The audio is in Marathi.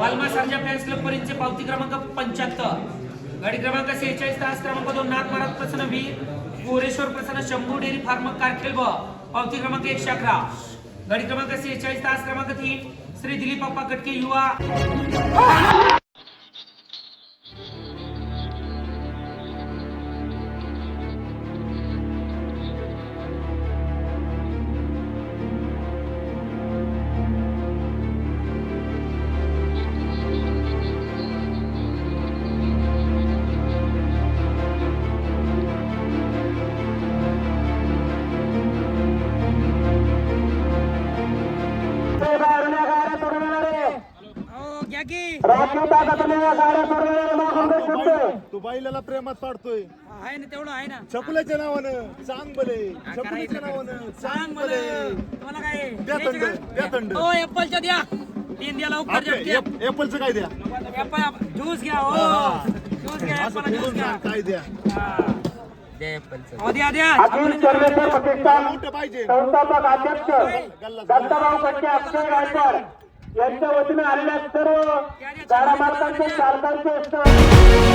पर्यंतचे पावती क्रमांक पंच्याहत्तर. गाडी क्रमांक सेहेचाळीस तास क्रमांक दोन नाथ महाराज प्रसन्न वी गोरेश्वर प्रसन्न शंभू डेअरी फार्म कारखेल पावती क्रमांक एकशे अकरा. गाडी क्रमांक सेहेचाळीस तास क्रमांक तीन. श्री दिलीप अप्पा कटके युवा. तू बाईला प्रेमात पाडतोय. आहे ना तेवढं आहे ना. छकुल्याच्या नावानं चांग बले. छकुल्याच्या नावानं चांग बले. तुम्हाला काय? द्या थंड द्या थंड हो एप्पलच्या द्या. तीन द्या लवकर एप्पलचं काय द्या? एप्पल ज्यूस घ्या हो. ज्यूस घ्या एप्पल ज्यूस घ्या. काय द्या? हा. हो द्या द्या. अखिल सर्वेश्वर प्रतिष्ठान मोठं पाहिजे. संस्थापक अध्यक्ष दत्ताभाऊ कट्टे अक्षय गायकर यांच्या वतीने आलेल्या सर्व गाडा मालकांचे चालकांचे